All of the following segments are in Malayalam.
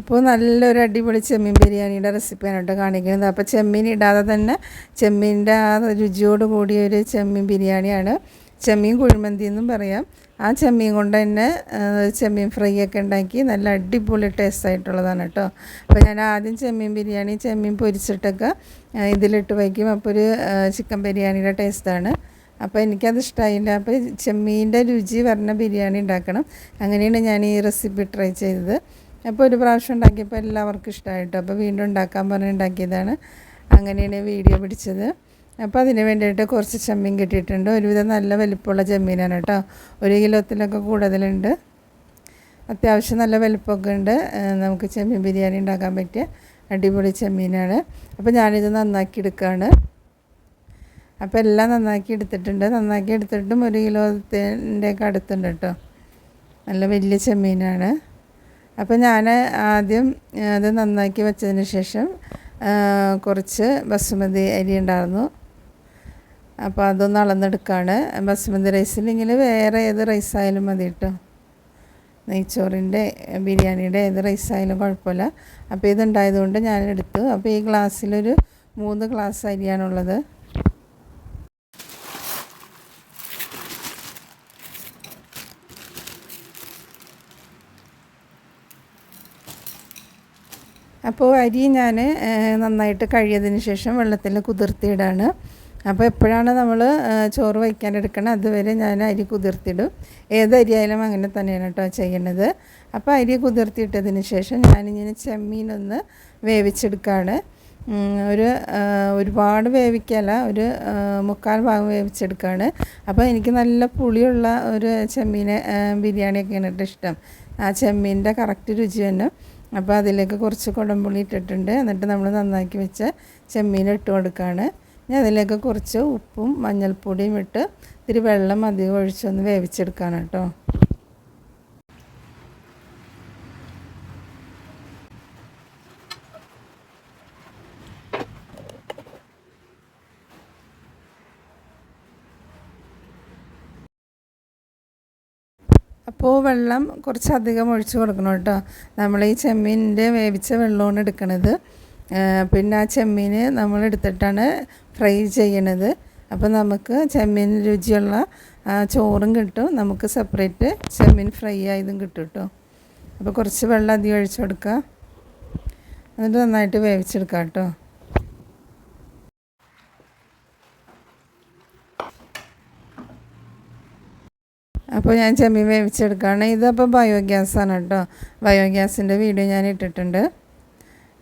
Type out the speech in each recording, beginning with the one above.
അപ്പോൾ നല്ലൊരു അടിപൊളി ചെമ്മീൻ ബിരിയാണിയുടെ റെസിപ്പിയാണ് കേട്ടോ കാണിക്കുന്നത്. അപ്പോൾ ചെമ്മീൻ ഇടാതെ തന്നെ ചെമ്മീന്റെ ആ രുചിയോട് കൂടിയ ഒരു ചെമ്മീൻ ബിരിയാണിയാണ്. ചെമ്മീൻ കുഴിമന്തി എന്നും പറയാം. ആ ചെമ്മീൻ കൊണ്ട് തന്നെ ചെമ്മീൻ ഫ്രൈ ഒക്കെ ഉണ്ടാക്കി നല്ല അടിപൊളി ടേസ്റ്റ് ആയിട്ടുള്ളതാണ് കേട്ടോ. അപ്പോൾ ഞാൻ ആദ്യം ചെമ്മീൻ ബിരിയാണി ചെമ്മീൻ പൊരിച്ചിട്ടൊക്കെ ഇതിലിട്ട് വയ്ക്കും. അപ്പോൾ ഒരു ചിക്കൻ ബിരിയാണിയുടെ ടേസ്റ്റാണ് അപ്പോൾ എനിക്കത് ഇഷ്ടമായില്ല അപ്പോൾ ചെമ്മീന്റെ രുചി പറഞ്ഞ ബിരിയാണി ഉണ്ടാക്കണം. അങ്ങനെയാണ് ഞാൻ ഈ റെസിപ്പി ട്രൈ ചെയ്തത്. അപ്പോൾ ഒരു പ്രാവശ്യം ഉണ്ടാക്കിയപ്പോൾ എല്ലാവർക്കും ഇഷ്ടമായിട്ടോ. അപ്പോൾ വീണ്ടും ഉണ്ടാക്കാൻ പറഞ്ഞ് ഉണ്ടാക്കിയതാണ്. അങ്ങനെയാണ് വീഡിയോ പിടിച്ചത്. അപ്പോൾ അതിന് വേണ്ടിയിട്ട് കുറച്ച് ചെമ്മീൻ കിട്ടിയിട്ടുണ്ട്. ഒരുവിധം നല്ല വലിപ്പമുള്ള ചെമ്മീനാണ് കേട്ടോ. ഒരു കിലോത്തിലൊക്കെ കൂടുതലുണ്ട്. അത്യാവശ്യം നല്ല വലിപ്പമൊക്കെ ഉണ്ട്. നമുക്ക് ചെമ്മീൻ ബിരിയാണി ഉണ്ടാക്കാൻ പറ്റിയ അടിപൊളി ചെമ്മീനാണ്. അപ്പോൾ ഞാനിത് നന്നാക്കി എടുക്കുകയാണ്. അപ്പോൾ എല്ലാം നന്നാക്കി എടുത്തിട്ടുണ്ട്. നന്നാക്കി എടുത്തിട്ടും ഒരു കിലോത്തിന്റെയൊക്കെ അടുത്തുണ്ട് കേട്ടോ. നല്ല വലിയ ചെമ്മീനാണ്. അപ്പോൾ ഞാൻ ആദ്യം അത് നന്നാക്കി വെച്ചതിന് ശേഷം കുറച്ച് ബസുമതി അരി ഉണ്ടായിരുന്നു. അപ്പോൾ അതൊന്ന് അളന്നെടുക്കുകയാണ് ബസുമതി റൈസില്ലെങ്കിൽ വേറെ ഏത് റൈസായാലും മതി കേട്ടോ നെയ്ച്ചോറിന്റെ ബിരിയാണിയുടെ ഏത് റൈസായാലും കുഴപ്പമില്ല. അപ്പോൾ ഇതുണ്ടായതുകൊണ്ട് ഞാൻ എടുത്തു അപ്പോൾ ഈ ഗ്ലാസ്സിലൊരു മൂന്ന് ഗ്ലാസ് അരിയാണുള്ളത്. അപ്പോൾ അരി ഞാൻ നന്നായിട്ട് കഴിയതിന് ശേഷം വെള്ളത്തിൽ കുതിർത്തിയിടാണ്. അപ്പോൾ എപ്പോഴാണ് നമ്മൾ ചോറ് വയ്ക്കാൻ എടുക്കണം അതുവരെ ഞാൻ അരി കുതിർത്തിടും. ഏത് ആയാലും അങ്ങനെ തന്നെയാണ് കേട്ടോ ചെയ്യണത്. അപ്പോൾ അരി കുതിർത്തിയിട്ടതിന് ശേഷം ഞാനിങ്ങനെ ചെമ്മീനൊന്ന് വേവിച്ചെടുക്കുകയാണ് ഒരു ഒരുപാട് വേവിക്കല ഒരു മുക്കാൽ ഭാഗം വേവിച്ചെടുക്കുകയാണ് അപ്പോൾ എനിക്ക് നല്ല പുളിയുള്ള ഒരു ചെമ്മീൻ ബിരിയാണിയൊക്കെയാണ് കേട്ടോ ഇഷ്ടം. ആ ചെമ്മീന്റെ കറക്റ്റ് രുചി തന്നെ. അപ്പോൾ അതിലേക്ക് കുറച്ച് കുടംപുളി ഇട്ടിട്ടുണ്ട്. എന്നിട്ട് നമ്മൾ നന്നാക്കി വെച്ച ചെമ്മീൻ ഇട്ട് കൊടുക്കുകയാണ് ഞാൻ അതിലേക്ക് കുറച്ച് ഉപ്പും മഞ്ഞൾപ്പൊടിയും ഇട്ട് ഇത്തിരി വെള്ളം അധികം ഒഴിച്ചൊന്ന് വേവിച്ചെടുക്കാനാണ് അപ്പോൾ വെള്ളം കുറച്ചധികം ഒഴിച്ച് കൊടുക്കണം കേട്ടോ. നമ്മൾ ഈ ചെമ്മീനിന്റെ വേവിച്ച വെള്ളമാണ് എടുക്കണത്. പിന്നെ ആ ചെമ്മീൻ നമ്മൾ എടുത്തിട്ടാണ് ഫ്രൈ ചെയ്യണത്. അപ്പോൾ നമുക്ക് ചെമ്മീൻ രുചിയുള്ള ചോറും കിട്ടും. നമുക്ക് സെപ്പറേറ്റ് ചെമ്മീൻ ഫ്രൈ ആയതും കിട്ടും കേട്ടോ. അപ്പോൾ കുറച്ച് വെള്ളം അധികം ഒഴിച്ചു കൊടുക്കുക. എന്നിട്ട് നന്നായിട്ട് വേവിച്ചെടുക്കാം കേട്ടോ. അപ്പോൾ ഞാൻ ചെമ്മീൻ വേവിച്ചെടുക്കുകയാണ്. ഇതപ്പോൾ ബയോഗ്യാസാണ് കേട്ടോ. ബയോഗ്യാസിന്റെ വീഡിയോ ഞാൻ ഇട്ടിട്ടുണ്ട്.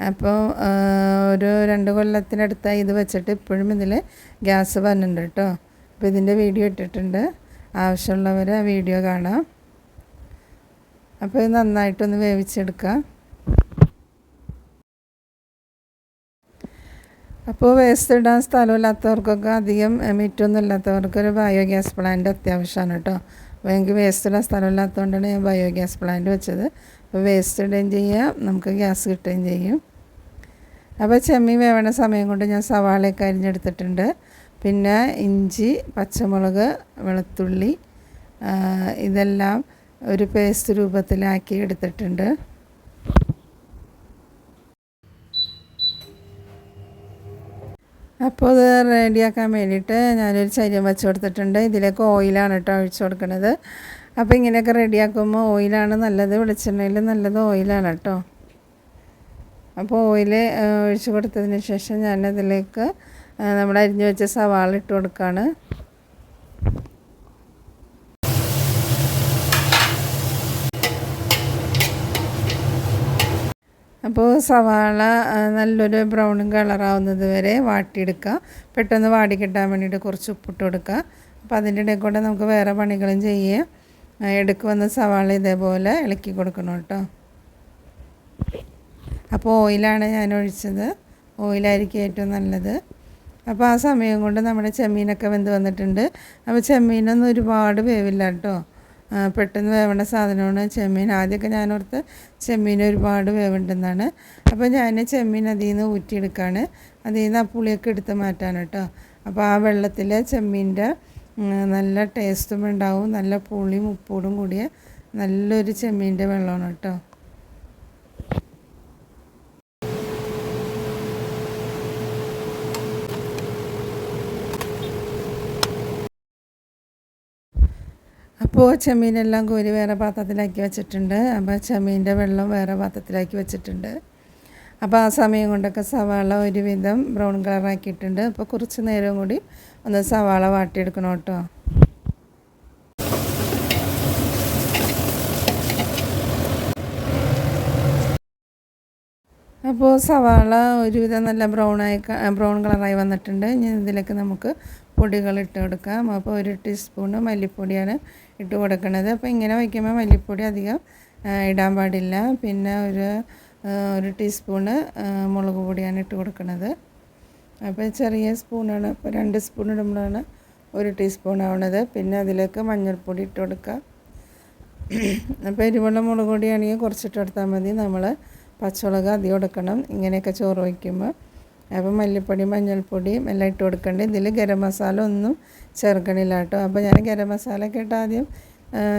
അപ്പോൾ ഒരു രണ്ട് കൊല്ലത്തിനടുത്തായി ഇത് വെച്ചിട്ട് ഇപ്പോഴും ഇതിൽ ഗ്യാസ് വന്നിട്ടുണ്ട് കേട്ടോ. അപ്പോൾ ഇതിന്റെ വീഡിയോ ഇട്ടിട്ടുണ്ട്. ആവശ്യമുള്ളവർ ആ വീഡിയോ കാണാം. അപ്പോൾ ഇത് നന്നായിട്ടൊന്ന് വേവിച്ചെടുക്കാം അപ്പോൾ വേസ്റ്റ് ഇടാൻ സ്ഥലമില്ലാത്തവർക്കൊക്കെ അധികം മിറ്റൊന്നും ഇല്ലാത്തവർക്ക് ഒരു ബയോഗ്യാസ് പ്ലാന്റ് അത്യാവശ്യമാണ് കേട്ടോ. അപ്പോൾ എനിക്ക് വേസ്റ്റുള്ള സ്ഥലമില്ലാത്തതുകൊണ്ടാണ് ഞാൻ ബയോഗ്യാസ് പ്ലാന്റ് വെച്ചത്. അപ്പോൾ വേസ്റ്റ് ഇടുകയും ചെയ്യാം നമുക്ക് ഗ്യാസ് കിട്ടുകയും ചെയ്യും. അപ്പോൾ ചെമ്മീൻ വേവണ സമയം കൊണ്ട് ഞാൻ സവാളയൊക്കെ അരിഞ്ഞെടുത്തിട്ടുണ്ട്. പിന്നെ ഇഞ്ചി പച്ചമുളക് വെളുത്തുള്ളി ഇതെല്ലാം ഒരു പേസ്റ്റ് രൂപത്തിലാക്കി എടുത്തിട്ടുണ്ട്. അപ്പോൾ ഇത് റെഡിയാക്കാൻ വേണ്ടിയിട്ട് ഞാനൊരു ചരിയം വെച്ച് കൊടുത്തിട്ടുണ്ട്. ഇതിലേക്ക് ഓയിലാണ് കേട്ടോ ഒഴിച്ചു കൊടുക്കുന്നത്. അപ്പോൾ ഇങ്ങനെയൊക്കെ റെഡിയാക്കുമ്പോൾ ഓയിലാണ് നല്ലത് വെളിച്ചെണ്ണയിൽ നല്ലത് ഓയിലാണ് കേട്ടോ അപ്പോൾ ഓയിൽ ഒഴിച്ചു കൊടുത്തതിന് ശേഷം ഞാനതിലേക്ക് നമ്മൾ അരിഞ്ഞു വെച്ച സവാള ഇട്ട് കൊടുക്കുകയാണ് അപ്പോൾ സവാള നല്ലൊരു ബ്രൗൺ കളറാവുന്നത് വരെ വാട്ടിയെടുക്കുക. പെട്ടെന്ന് വാടി കിട്ടാൻ വേണ്ടിയിട്ട് കുറച്ച് ഉപ്പിട്ട് കൊടുക്കുക. അപ്പോൾ അതിന്റെ ഇടയിൽ കൂടെ നമുക്ക് വേറെ പണികളും ചെയ്യാം. എടുക്ക് വന്ന സവാള ഇതേപോലെ ഇളക്കി കൊടുക്കണം കേട്ടോ. അപ്പോൾ ഓയിലാണ് ഞാൻ ഒഴിച്ചത്. ഓയിലായിരിക്കും ഏറ്റവും നല്ലത്. അപ്പോൾ ആ സമയം കൊണ്ട് നമ്മുടെ ചെമ്മീനൊക്കെ വെന്ത് വന്നിട്ടുണ്ട്. അപ്പോൾ ചെമ്മീനൊന്നും ഒരുപാട് വേവില്ല കേട്ടോ. പെട്ടെന്ന് വേവേണ്ട സാധനമാണ് ചെമ്മീൻ. ആദ്യമൊക്കെ ഞാനോർത്ത് ചെമ്മീൻ ഒരുപാട് വേവുണ്ടെന്നാണ്. അപ്പോൾ ഞാൻ ചെമ്മീൻ അതിൽ നിന്ന് ഊറ്റിയെടുക്കുകയാണ് അതിൽ നിന്ന് ആ പുളിയൊക്കെ എടുത്ത് മാറ്റാൻ കേട്ടോ. അപ്പോൾ ആ വെള്ളത്തിൽ ചെമ്മീന്റെ നല്ല ടേസ്റ്റും ഉണ്ടാവും. നല്ല പുളിയും ഉപ്പോടും കൂടിയ നല്ലൊരു ചെമ്മീന്റെ വെള്ളമാണ് കേട്ടോ. അപ്പോൾ ചെമ്മീനെല്ലാം കോരി വേറെ പാത്രത്തിലാക്കി വെച്ചിട്ടുണ്ട്. അപ്പോൾ ചെമ്മീന്റെ വെള്ളം വേറെ പാത്രത്തിലാക്കി വെച്ചിട്ടുണ്ട്. അപ്പോൾ ആ സമയം കൊണ്ടൊക്കെ സവാള ഒരുവിധം ബ്രൗൺ കളറാക്കിയിട്ടുണ്ട് അപ്പോൾ കുറച്ച് നേരം കൂടി ഒന്ന് സവാള വാട്ടിയെടുക്കണം കേട്ടോ. അപ്പോൾ സവാള ഒരുവിധം നല്ല ബ്രൗൺ ബ്രൗണായി ബ്രൗൺ കളറായി വന്നിട്ടുണ്ട്. ഇനി ഇതിലേക്ക് നമുക്ക് പൊടികൾ ഇട്ട് കൊടുക്കാം. അപ്പോൾ ഒരു ടീസ്പൂണ് മല്ലിപ്പൊടിയാണ് ഇട്ട് കൊടുക്കുന്നത് അപ്പോൾ ഇങ്ങനെ വയ്ക്കുമ്പോൾ മല്ലിപ്പൊടി അധികം ഇടാൻ പാടില്ല. പിന്നെ ഒരു ഒരു ടീസ്പൂണ് മുളക് പൊടിയാണ് ഇട്ട് കൊടുക്കുന്നത് അപ്പോൾ ചെറിയ സ്പൂണാണ് അപ്പോൾ രണ്ട് സ്പൂൺ ഇടുമ്പോഴാണ് ഒരു ടീസ്പൂൺ ആവണത്. പിന്നെ അതിലേക്ക് മഞ്ഞൾപ്പൊടി ഇട്ട് കൊടുക്കുക. അപ്പോൾ എരിവുള്ള മുളക് പൊടിയാണെങ്കിൽ കുറച്ചിട്ട് കൊടുത്താൽ മതി. നമ്മൾ പച്ചമുളക് അധികം കൊടുക്കണം. ഇങ്ങനെയൊക്കെ ചോറ് വയ്ക്കുമ്പോൾ അപ്പോൾ മല്ലിപ്പൊടി മഞ്ഞൾപ്പൊടി എല്ലാം ഇട്ട് കൊടുക്കേണ്ടത് ഇതിൽ ഗരം മസാല ഒന്നും ചേർക്കണില്ല കേട്ടോ. അപ്പോൾ ഞാൻ ഗരം മസാല ഒക്കെ ഇട്ട് ആദ്യം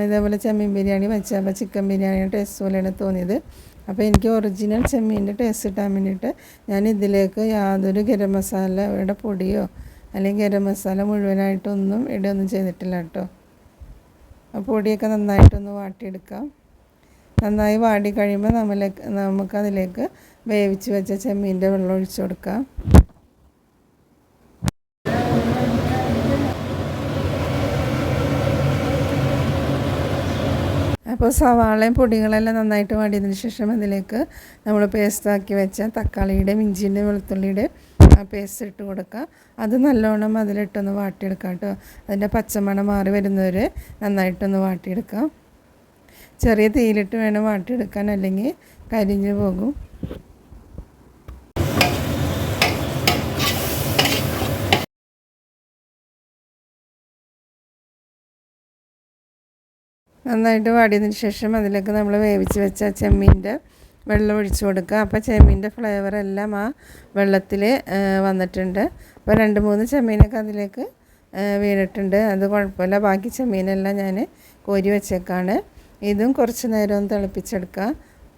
ഇതേപോലെ ചെമ്മീൻ ബിരിയാണി വെച്ചപ്പോൾ ചിക്കൻ ബിരിയാണി ടേസ്റ്റ് പോലെയാണ് തോന്നിയത്. അപ്പോൾ എനിക്ക് ഒറിജിനൽ ചെമ്മീന്റെ ടേസ്റ്റ് കിട്ടാൻ വേണ്ടിയിട്ട് ഞാൻ ഇതിലേക്ക് യാതൊരു ഗരം മസാലയുടെ പൊടിയോ അല്ലെങ്കിൽ ഗരം മസാല മുഴുവനായിട്ടൊന്നും ഇടുകയൊന്നും ചെയ്തിട്ടില്ല കേട്ടോ. പൊടിയൊക്കെ നന്നായിട്ടൊന്ന് വാട്ടിയെടുക്കാം. നന്നായി വാടി കഴിയുമ്പോൾ നമ്മൾ നമുക്കതിലേക്ക് വേവിച്ച് വെച്ച ചെമ്മീന്റെ വെള്ളം ഒഴിച്ചു കൊടുക്കാം. അപ്പോൾ സവാളയും പൊടികളെല്ലാം നന്നായിട്ട് വാടിയതിന് ശേഷം അതിലേക്ക് നമ്മൾ പേസ്റ്റാക്കി വെച്ച തക്കാളിയുടെ ഇഞ്ചിന്റെ വെളുത്തുള്ളിയുടെ പേസ്റ്റ് ഇട്ട് കൊടുക്കുക. അത് നല്ലോണം അതിലിട്ടൊന്ന് വാട്ടിയെടുക്കാം കേട്ടോ. അതിന്റെ പച്ചമണം മാറി വരുന്നവരെ നന്നായിട്ടൊന്ന് വാട്ടിയെടുക്കാം. ചെറിയ തീയിലിട്ട് വേണം വാട്ടിയെടുക്കാൻ അല്ലെങ്കിൽ കരിഞ്ഞു പോകും. നന്നായിട്ട് വാടിയതിന് ശേഷം അതിലേക്ക് നമ്മൾ വേവിച്ച് വെച്ച ചെമ്മീന്റെ വെള്ളം ഒഴിച്ചു കൊടുക്കുക. അപ്പോൾ ചെമ്മീന്റെ ഫ്ലേവർ എല്ലാം ആ വെള്ളത്തിൽ വന്നിട്ടുണ്ട്. അപ്പോൾ രണ്ട് മൂന്ന് ചെമ്മീനൊക്കെ അതിലേക്ക് വീണിട്ടുണ്ട്. അത് കുഴപ്പമില്ല. ബാക്കി ചെമ്മീനെല്ലാം ഞാൻ കോരി വെച്ചേക്കാണ്. ഇതും കുറച്ച് നേരം ഒന്ന് തിളപ്പിച്ചെടുക്കുക.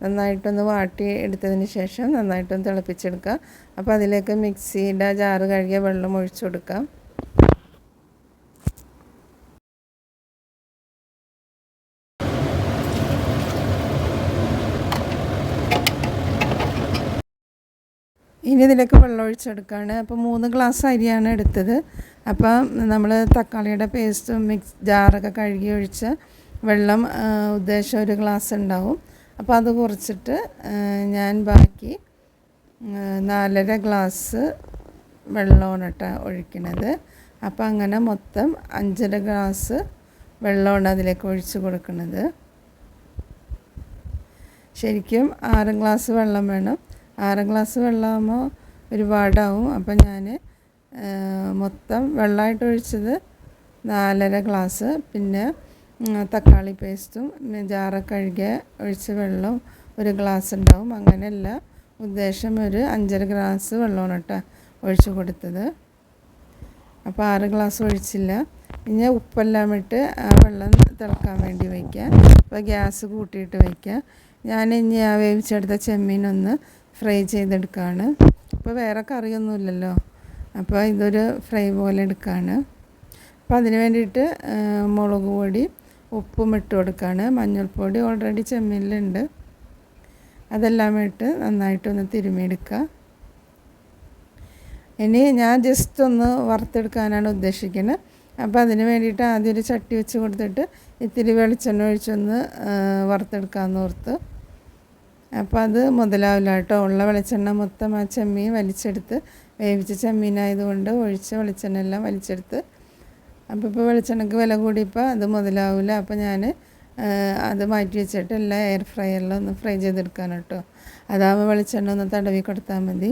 നന്നായിട്ടൊന്ന് വാട്ടി എടുത്തതിന് ശേഷം നന്നായിട്ടൊന്ന് തിളപ്പിച്ചെടുക്കുക. അപ്പോൾ അതിലേക്ക് മിക്സിയുടെ ജാറ് കഴുകിയ വെള്ളം ഒഴിച്ചു കൊടുക്കാം. ഇനി ഇതിലേക്ക് വെള്ളം ഒഴിച്ചെടുക്കുകയാണ്. അപ്പോൾ മൂന്ന് ഗ്ലാസ് അരിയാണ് എടുത്തത്. അപ്പം നമ്മൾ തക്കാളിയുടെ പേസ്റ്റും മിക്സ് ജാറൊക്കെ കഴുകി ഒഴിച്ച് വെള്ളം ഉദ്ദേശം ഒരു ഗ്ലാസ് ഉണ്ടാവും. അപ്പോൾ അത് കുറച്ചിട്ട് ഞാൻ ബാക്കി നാലര ഗ്ലാസ് വെള്ളമാണ് കേട്ടോ ഒഴിക്കണത്. അപ്പോൾ അങ്ങനെ മൊത്തം അഞ്ചര ഗ്ലാസ് വെള്ളമാണ് അതിലേക്ക് ഒഴിച്ച് കൊടുക്കുന്നത് ശരിക്കും ആറ് ഗ്ലാസ് വെള്ളം വേണം. ആറ് ഗ്ലാസ് വെള്ളമാകുമ്പോൾ ഒരുപാടാവും. അപ്പം ഞാൻ മൊത്തം വെള്ളമായിട്ട് ഒഴിച്ചത് നാലര ഗ്ലാസ്. പിന്നെ തക്കാളി പേസ്റ്റും ജാറൊക്കെ കഴുകിയ ഒഴിച്ച വെള്ളവും ഒരു ഗ്ലാസ് ഉണ്ടാവും. അങ്ങനെയല്ല ഉദ്ദേശം ഒരു അഞ്ചര ഗ്ലാസ് വെള്ളമാണ് കേട്ടോ ഒഴിച്ച് കൊടുത്തത്. അപ്പോൾ ആറ് ഗ്ലാസ് ഒഴിച്ചില്ല. ഇനി ഉപ്പെല്ലാം ഇട്ട് ആ വെള്ളം തിളക്കാൻ വേണ്ടി വയ്ക്കുക. അപ്പോൾ ഗ്യാസ് കൂട്ടിയിട്ട് വയ്ക്കുക. ഞാൻ ഇനി ആ വേവിച്ചെടുത്ത ചെമ്മീനൊന്ന് ഫ്രൈ ചെയ്തെടുക്കുകയാണ് അപ്പോൾ വേറെ കറിയൊന്നുമില്ലല്ലോ അപ്പോൾ ഇതൊരു ഫ്രൈ പോലെ എടുക്കുകയാണ് അപ്പോൾ അതിന് വേണ്ടിയിട്ട് മുളക് പൊടി ഉപ്പും ഇട്ട് കൊടുക്കുകയാണ് മഞ്ഞൾപ്പൊടി ഓൾറെഡി ചെമ്മീനിലുണ്ട്. അതെല്ലാം ഇട്ട് നന്നായിട്ടൊന്ന് തിരുമിയെടുക്കുക. ഇനി ഞാൻ ജസ്റ്റ് ഒന്ന് വറുത്തെടുക്കാനാണ് ഉദ്ദേശിക്കുന്നത് അപ്പോൾ അതിന് വേണ്ടിയിട്ട് ആദ്യം ഒരു ചട്ടി വെച്ച് കൊടുത്തിട്ട് ഇത്തിരി വെളിച്ചെണ്ണ ഒഴിച്ചൊന്ന് വറുത്തെടുക്കാമെന്ന് ഓർത്ത്. അപ്പോൾ അത് മുതലാവില്ല കേട്ടോ ഉള്ള വെളിച്ചെണ്ണ മൊത്തം ആ ചെമ്മീൻ വലിച്ചെടുത്ത് വേവിച്ച ചെമ്മീനായതുകൊണ്ട് ഒഴിച്ച വെളിച്ചെണ്ണ എല്ലാം വലിച്ചെടുത്ത് അപ്പോൾ ഇപ്പോൾ വെളിച്ചെണ്ണക്ക് വില കൂടിയപ്പോൾ അത് മുതലാവില്ല അപ്പോൾ ഞാൻ അത് മാറ്റി വെച്ചിട്ട് എല്ലാം എയർ ഫ്രയറിലൊന്ന് ഫ്രൈ ചെയ്തെടുക്കാൻ കേട്ടോ. അതാകുമ്പോൾ വെളിച്ചെണ്ണ ഒന്ന് തടവി കൊടുത്താൽ മതി.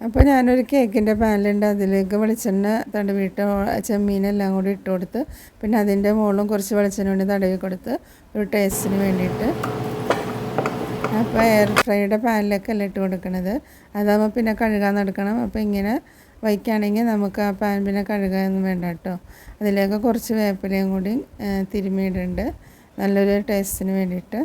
അപ്പോൾ ഞാനൊരു കേക്കിന്റെ പാനിലുണ്ട്. അതിലേക്ക് വെളിച്ചെണ്ണ തടവിയിട്ട് ചെമ്മീനെല്ലാം കൂടി ഇട്ട് കൊടുത്ത് പിന്നെ അതിന്റെ മുകളിലും കുറച്ച് വെളിച്ചെണ്ണ കൊണ്ട് തടവി കൊടുത്ത് ഒരു ടേസ്റ്റിന് വേണ്ടിയിട്ട്. അപ്പോൾ എയർ ഫ്രൈയുടെ പാനിലൊക്കെ അല്ല ഇട്ട് കൊടുക്കണത്. അതാകുമ്പോൾ പിന്നെ കഴുകാൻ നടക്കണം. അപ്പോൾ ഇങ്ങനെ വയ്ക്കുകയാണെങ്കിൽ നമുക്ക് ആ പാൻ പിന്നെ കഴുകാനൊന്നും വേണ്ട കേട്ടോ. അതിലേക്ക് കുറച്ച് വേപ്പിലയും കൂടി തിരുമ്മിയിടുന്നുണ്ട് നല്ലൊരു ടേസ്റ്റിന് വേണ്ടിയിട്ട്.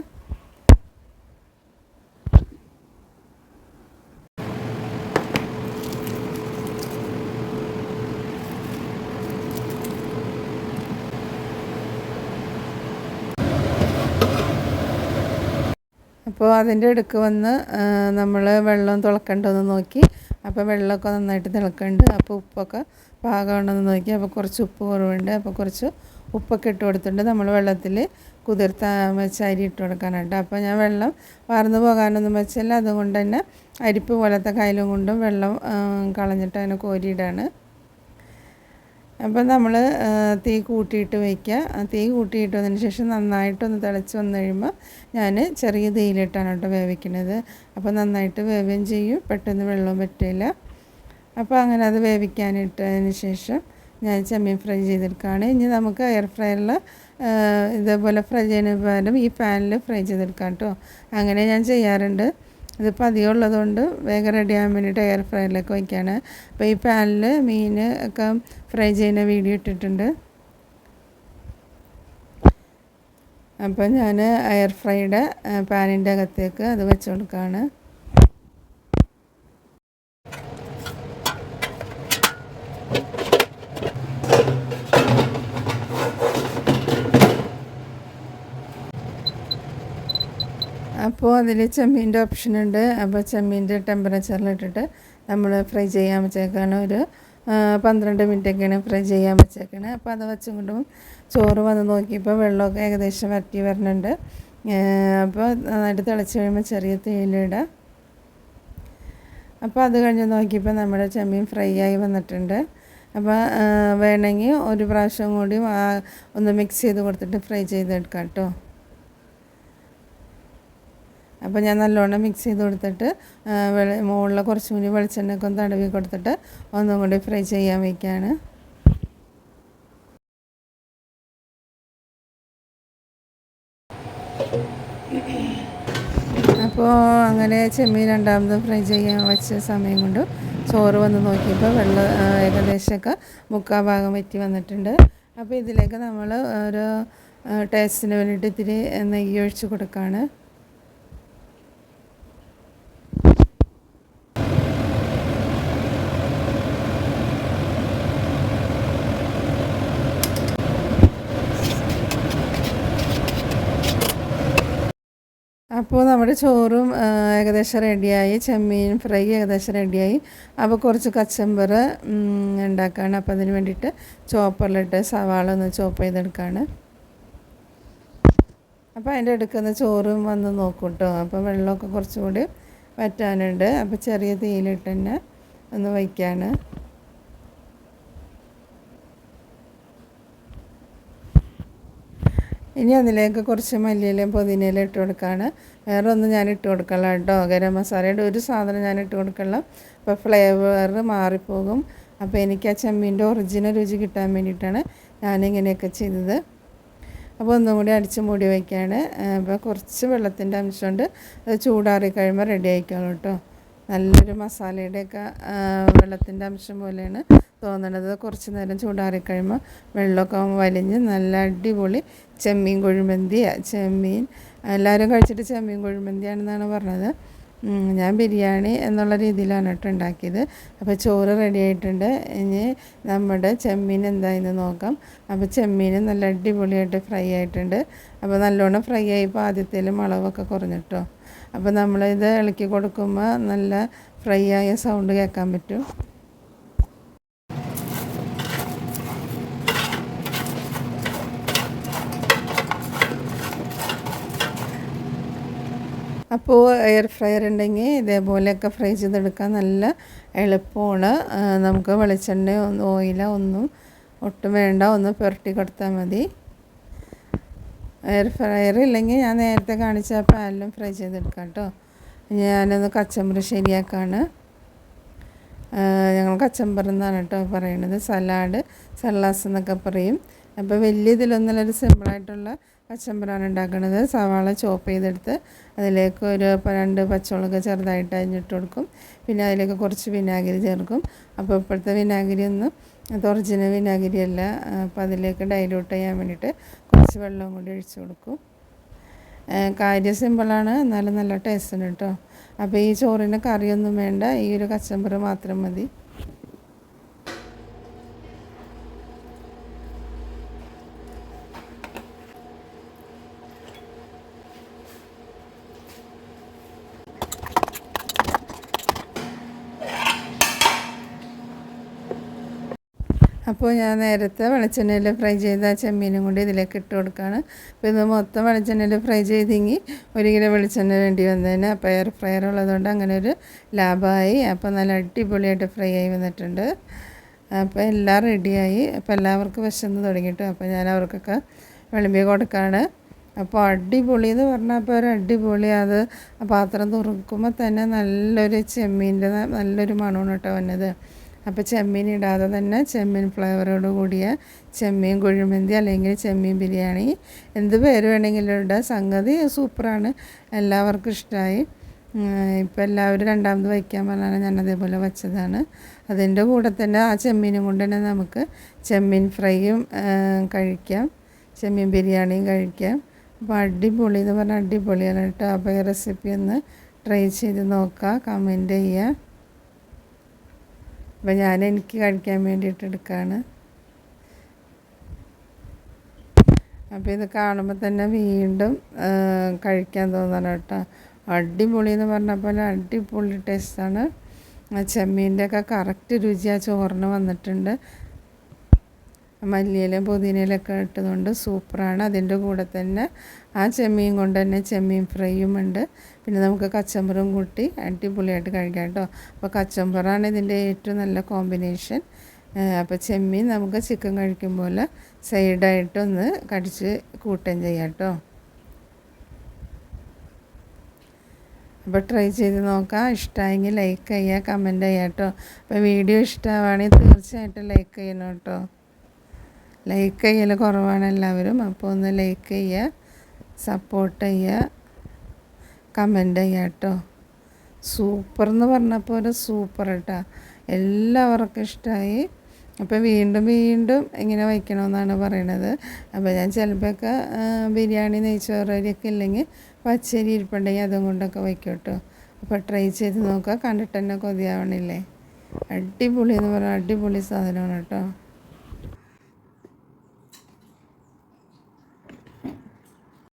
അപ്പോൾ അതിന്റെ അടുക്ക് വന്ന് നമ്മൾ വെള്ളം തുളക്കേണ്ടതെന്ന് നോക്കി. അപ്പോൾ വെള്ളമൊക്കെ നന്നായിട്ട് തിളക്കുന്നുണ്ട് അപ്പോൾ ഉപ്പൊക്കെ പാകമാണെന്ന് നോക്കി. അപ്പോൾ കുറച്ച് ഉപ്പ് കുറവുണ്ട്. അപ്പോൾ കുറച്ച് ഉപ്പൊക്കെ ഇട്ട് കൊടുത്തിട്ടുണ്ട്. നമ്മൾ വെള്ളത്തിൽ കുതിർത്ത വെച്ച് അരി ഇട്ട് കൊടുക്കാനായിട്ട് അപ്പോൾ ഞാൻ വെള്ളം വാർന്നു പോകാനൊന്നും വെച്ചില്ല. അതുകൊണ്ട് തന്നെ അരിപ്പ് പോലത്തെ കയ്യിലും കൊണ്ടും വെള്ളം കളഞ്ഞിട്ട് അതിനെ കോരിയിടാണ്. അപ്പോൾ നമ്മൾ തീ കൂട്ടിയിട്ട് വയ്ക്കുക. തീ കൂട്ടിയിട്ട് വന്നതിന് ശേഷം നന്നായിട്ടൊന്ന് തിളച്ച് വന്നു കഴിയുമ്പോൾ ഞാൻ ചെറിയ തീയിലിട്ടാണ് കേട്ടോ വേവിക്കുന്നത്. അപ്പോൾ നന്നായിട്ട് വേവുകയും ചെയ്യും. പെട്ടെന്ന് വെള്ളവും പറ്റില്ല. അപ്പോൾ അങ്ങനെ അത് വേവിക്കാനിട്ടതിന് ശേഷം ഞാൻ ചെമ്മീൻ ഫ്രൈ ചെയ്തെടുക്കുകയാണ്. ഇനി നമുക്ക് എയർ ഫ്രയറിൽ ഇതേപോലെ ഫ്രൈ ചെയ്യുന്ന പകരം ഈ പാനിൽ ഫ്രൈ ചെയ്തെടുക്കാം കേട്ടോ. അങ്ങനെ ഞാൻ ചെയ്യാറുണ്ട്. ഇതിപ്പോൾ അധികം ഉള്ളതുകൊണ്ട് വേഗം റെഡി ആകാൻ വേണ്ടിയിട്ട് എയർ ഫ്രൈയിലൊക്കെ വയ്ക്കുകയാണ് അപ്പോൾ ഈ പാനിൽ മീൻ ഒക്കെ ഫ്രൈ ചെയ്യുന്ന വീഡിയോ ഇട്ടിട്ടുണ്ട്. അപ്പോൾ ഞാൻ എയർ ഫ്രൈയുടെ പാനിന്റെ അകത്തേക്ക് അത് വെച്ച് കൊടുക്കുകയാണ് അപ്പോൾ അതിൽ ചെമ്മീന്റെ ഓപ്ഷൻ ഉണ്ട്. അപ്പോൾ ചെമ്മീന്റെ ടെമ്പറേച്ചറിലിട്ടിട്ട് നമ്മൾ ഫ്രൈ ചെയ്യാൻ വെച്ചേക്കാണ്. ഒരു പന്ത്രണ്ട് മിനിറ്റൊക്കെയാണ് ഫ്രൈ ചെയ്യാൻ വെച്ചേക്കണത് അപ്പോൾ അത് വെച്ചും കൊണ്ടും ചോറ് വന്ന് നോക്കിയപ്പോൾ വെള്ളമൊക്കെ ഏകദേശം വരട്ടി വരുന്നുണ്ട് അപ്പോൾ നന്നായിട്ട് തിളച്ച് കഴിയുമ്പോൾ ചെറിയ തേയിലിടുക അപ്പോൾ അത് കഴിഞ്ഞ് നോക്കിയപ്പോൾ നമ്മുടെ ചെമ്മീൻ ഫ്രൈ ആയി വന്നിട്ടുണ്ട്. അപ്പോൾ വേണമെങ്കിൽ ഒരു പ്രാവശ്യം കൂടി ഒന്ന് മിക്സ് ചെയ്ത് കൊടുത്തിട്ട് ഫ്രൈ ചെയ്തെടുക്കാം കേട്ടോ. അപ്പോൾ ഞാൻ നല്ലോണം മിക്സ് ചെയ്ത് കൊടുത്തിട്ട് മുകളിൽ കുറച്ചും കൂടി വെളിച്ചെണ്ണയൊക്കെ ഒന്ന് തടവി കൊടുത്തിട്ട് ഒന്നും കൂടി ഫ്രൈ ചെയ്യാൻ വയ്ക്കുകയാണ് അപ്പോൾ അങ്ങനെ ചെമ്മീൻ രണ്ടാമത് ഫ്രൈ ചെയ്യാൻ വെച്ച സമയം കൊണ്ട് ചോറ് വന്ന് നോക്കിയപ്പോൾ വെള്ളം ഏകദേശമൊക്കെ മുക്കാൽ ഭാഗം വറ്റി വന്നിട്ടുണ്ട്. അപ്പോൾ ഇതിലേക്ക് നമ്മൾ ഒരു ടേസ്റ്റിന് വേണ്ടിയിട്ട് ഇത്തിരി നെയ്യ് ഒഴിച്ച് കൊടുക്കുകയാണ് അപ്പോൾ നമ്മുടെ ചോറും ഏകദേശം റെഡിയായി. ചെമ്മീൻ ഫ്രൈ ഏകദേശം റെഡിയായി. അപ്പോൾ കുറച്ച് കച്ചമ്പർ ഉണ്ടാക്കുകയാണ് അപ്പോൾ അതിന് വേണ്ടിയിട്ട് ചോപ്പറിലിട്ട് സവാള ഒന്ന് ചോപ്പ് ചെയ്തെടുക്കുകയാണ് അപ്പോൾ അതിന്റെ എടുക്കുന്ന ചോറും വന്ന് നോക്കും കേട്ടോ അപ്പോൾ വെള്ളമൊക്കെ കുറച്ചുകൂടി വറ്റാനുണ്ട്. അപ്പോൾ ചെറിയ തീയിലിട്ട് തന്നെ ഒന്ന് വയ്ക്കുകയാണ് ഇനി അതിലേക്ക് കുറച്ച് മല്ലിയിലയും പുതിനയിലും ഇട്ട് കൊടുക്കുകയാണ് വേറെ ഒന്നും ഞാൻ ഇട്ട് കൊടുക്കല കേട്ടോ. ഗരം മസാലയുടെ ഒരു സാധനം ഞാൻ ഇട്ട് കൊടുക്കല അപ്പോൾ ഫ്ലേവർ മാറിപ്പോകും. അപ്പോൾ എനിക്ക് ആ ചെമ്മീന്റെ ഒറിജിനൽ രുചി കിട്ടാൻ വേണ്ടിയിട്ടാണ് ഞാനിങ്ങനെയൊക്കെ ചെയ്തത്. അപ്പോൾ ഒന്നും കൂടി അടിച്ച് മൂടി വയ്ക്കുകയാണ്. അപ്പോൾ കുറച്ച് വെള്ളത്തിന്റെ അംശമുണ്ട്. അത് ചൂടാറി കഴിയുമ്പോൾ റെഡി ആയിക്കോളൂ കേട്ടോ. നല്ലൊരു മസാലയുടെയൊക്കെ വെള്ളത്തിന്റെ അംശം പോലെയാണ്. തോന്നണത്. കുറച്ച് നേരം ചൂടാറി കഴിയുമ്പോൾ വെള്ളമൊക്കെ വലിഞ്ഞ് നല്ല അടിപൊളി ചെമ്മീൻ കുഴിമന്തിയ. ചെമ്മീൻ എല്ലാവരും കഴിച്ചിട്ട് ചെമ്മീൻ കുഴിമന്തിയാണെന്നാണ് പറഞ്ഞത്. ഞാൻ ബിരിയാണി എന്നുള്ള രീതിയിലാണ് കേട്ടോ ഉണ്ടാക്കിയത്. അപ്പോൾ ചോറ് റെഡി ആയിട്ടുണ്ട്. ഇനി നമ്മുടെ ചെമ്മീൻ എന്തായെന്ന് നോക്കാം. അപ്പോൾ ചെമ്മീൻ നല്ല അടിപൊളിയായിട്ട് ഫ്രൈ ആയിട്ടുണ്ട്. അപ്പോൾ നല്ലോണം ഫ്രൈ ആയിപ്പോൾ ആദ്യത്തേലും മുളകൊക്കെ കുറഞ്ഞിട്ടോ അപ്പോൾ നമ്മളിത് ഇളക്കി കൊടുക്കുമ്പോൾ നല്ല ഫ്രൈ ആയ സൗണ്ട് കേൾക്കാൻ പറ്റും. അപ്പോൾ എയർ ഫ്രയർ ഉണ്ടെങ്കിൽ ഇതേപോലെയൊക്കെ ഫ്രൈ ചെയ്തെടുക്കാൻ നല്ല എളുപ്പമാണ്. നമുക്ക് വെളിച്ചെണ്ണ ഓയില ഒന്നും ഒട്ടും വേണ്ട. ഒന്ന് പുരട്ടി കൊടുത്താൽ മതി. എയർ ഫ്രയർ ഇല്ലെങ്കിൽ ഞാൻ നേരത്തെ കാണിച്ച പാലും ഫ്രൈ ചെയ്തെടുക്കാം കേട്ടോ. ഞാനൊന്ന് കച്ചമ്പറ് ശരിയാക്കാണ്. ഞങ്ങൾ കച്ചമ്പർ എന്നാണ് കേട്ടോ പറയണത്. സലാഡ് സല്ലാസ് എന്നൊക്കെ പറയും. അപ്പോൾ വലിയ ഇതിലൊന്നുമല്ലൊരു സിമ്പിളായിട്ടുള്ള പച്ചമ്പറാണ് ഉണ്ടാക്കുന്നത് സവാള ചോപ്പ് ചെയ്തെടുത്ത് അതിലേക്ക് ഒരു രണ്ട് പച്ചമുളക് ചെറുതായിട്ട് അരിഞ്ഞിട്ട് കൊടുക്കും. പിന്നെ അതിലേക്ക് കുറച്ച് വിനാഗിരി ചേർക്കും. അപ്പോൾ ഇപ്പോഴത്തെ വിനാഗിരി ഒന്നും അത് ഒറിജിനൽ വിനാഗിരി അല്ല. അപ്പോൾ അതിലേക്ക് ഡൈലൂട്ട് ചെയ്യാൻ വേണ്ടിയിട്ട് കുറച്ച് വെള്ളം കൂടി ഒഴിച്ചു കൊടുക്കും. കാര്യം സിമ്പിളാണ് എന്നാലും നല്ല ടേസ്റ്റ് ഉണ്ട് കേട്ടോ. അപ്പോൾ ഈ ചോറിന് കറിയൊന്നും വേണ്ട. ഈ ഒരു കച്ചമ്പറ് മാത്രം മതി. അപ്പോൾ ഞാൻ നേരത്തെ വെളിച്ചെണ്ണയിൽ ഫ്രൈ ചെയ്ത ചെമ്മീനും കൂടി ഇതിലേക്ക് ഇട്ട് കൊടുക്കുകയാണ്. അപ്പോൾ ഇത് മൊത്തം വെളിച്ചെണ്ണയിൽ ഫ്രൈ ചെയ്തെങ്കിൽ ഒരു കിലോ വെളിച്ചെണ്ണ വേണ്ടി വന്നതിന് അപ്പോൾ എയർ ഫ്രയർ ഉള്ളതുകൊണ്ട് അങ്ങനെ ഒരു ലാഭമായി. അപ്പോൾ നല്ല അടിപൊളിയായിട്ട് ഫ്രൈ ആയി വന്നിട്ടുണ്ട്. അപ്പോൾ എല്ലാം റെഡിയായി. അപ്പോൾ എല്ലാവർക്കും വിശന്ന് തുടങ്ങിയിട്ട് അപ്പോൾ ഞാൻ അവർക്കൊക്കെ വിളമ്പി കൊടുക്കുകയാണ്. അപ്പോൾ അടിപൊളി എന്ന് പറഞ്ഞാൽ അപ്പോൾ ഒരു അടിപൊളി അത് പാത്രം തുറക്കുമ്പോൾ തന്നെ നല്ലൊരു ചെമ്മീന്റെ നല്ലൊരു മണമാണ് കേട്ടോ വന്നത്. അപ്പോൾ ചെമ്മീൻ ഇടാതെ തന്നെ ചെമ്മീൻ ഫ്ലേവറോട് കൂടിയ ചെമ്മീൻ കുഴിമന്തി അല്ലെങ്കിൽ ചെമ്മീൻ ബിരിയാണി എന്ത് പേര് വേണമെങ്കിലും ഇടാം. സംഗതി സൂപ്പറാണ്. എല്ലാവർക്കും ഇഷ്ടമായി ഇപ്പോൾ എല്ലാവരും രണ്ടാമത് വയ്ക്കാൻ പറഞ്ഞാണ് ഞാൻ അതേപോലെ വെച്ചതാണ്. അതിന്റെ കൂടെ തന്നെ ആ ചെമ്മീനും കൊണ്ട് തന്നെ നമുക്ക് ചെമ്മീൻ ഫ്രൈയും കഴിക്കാം. ചെമ്മീൻ ബിരിയാണിയും കഴിക്കാം. അപ്പോൾ അടിപൊളി എന്ന് പറഞ്ഞാൽ അടിപൊളിയാണ് കേട്ടോ. അപ്പോൾ ഈ റെസിപ്പി ഒന്ന് ട്രൈ ചെയ്ത് നോക്കുക കമന്റ് ചെയ്യുക. അപ്പോൾ ഞാൻ എനിക്ക് കഴിക്കാൻ വേണ്ടിയിട്ട് എടുക്കുകയാണ് അപ്പോൾ ഇത് കാണുമ്പോൾ തന്നെ വീണ്ടും കഴിക്കാൻ തോന്നണം കേട്ടോ. അടിപൊളി എന്ന് പറഞ്ഞപ്പോൾ അടിപൊളി ടേസ്റ്റാണ് ചെമ്മീന്റെ ഒക്കെ കറക്റ്റ് രുചി ആ ചോറിന് വന്നിട്ടുണ്ട്. മല്ലിയിലും പുതിനയിലൊക്കെ ഇട്ടതുകൊണ്ട് സൂപ്പറാണ്. അതിന്റെ കൂടെ തന്നെ ആ ചെമ്മീൻ കൊണ്ട് തന്നെ ചെമ്മീൻ ഫ്രൈയും ഉണ്ട്. പിന്നെ നമുക്ക് കച്ചമ്പറും കൂട്ടി അടിപൊളിയായിട്ട് കഴിക്കാം കേട്ടോ. അപ്പോൾ കച്ചമ്പറാണ് ഇതിന്റെ ഏറ്റവും നല്ല കോമ്പിനേഷൻ. അപ്പോൾ ചെമ്മീൻ നമുക്ക് ചിക്കൻ കഴിക്കുമ്പോൾ സൈഡായിട്ടൊന്ന് കടിച്ച് കൂട്ടുകയും ചെയ്യാം കേട്ടോ. അപ്പോൾ ട്രൈ ചെയ്ത് നോക്കാം. ഇഷ്ടമായെങ്കിൽ ലൈക്ക് ചെയ്യുക കമന്റ് ചെയ്യാം കേട്ടോ. അപ്പോൾ വീഡിയോ ഇഷ്ടമാവുകയാണെങ്കിൽ തീർച്ചയായിട്ടും ലൈക്ക് ചെയ്യണം കേട്ടോ. ലൈക്ക് ചെയ്യൽ കുറവാണ് എല്ലാവരും. അപ്പോൾ ഒന്ന് ലൈക്ക് ചെയ്യുക സപ്പോർട്ട് ചെയ്യുക കമന്റ് ചെയ്യുക കേട്ടോ. സൂപ്പർ എന്ന് പറഞ്ഞപ്പോൾ ഒരു സൂപ്പർ കേട്ടോ. എല്ലാവർക്കും ഇഷ്ടമായി അപ്പോൾ വീണ്ടും വീണ്ടും ഇങ്ങനെ വയ്ക്കണമെന്നാണ് പറയണത്. അപ്പോൾ ഞാൻ ചിലപ്പോഴൊക്കെ ബിരിയാണി നെയ്ച്ചോറൊക്കെ ഇല്ലെങ്കിൽ പച്ചരി ഇരിപ്പുണ്ടെങ്കിൽ അതും കൊണ്ടൊക്കെ വയ്ക്കും കേട്ടോ. അപ്പോൾ ട്രൈ ചെയ്ത് നോക്കുക. കണ്ടിട്ട് തന്നെ കൊതിയാവണില്ലേ? അടിപൊളി എന്ന് പറഞ്ഞാൽ അടിപൊളി സാധനമാണ് കേട്ടോ.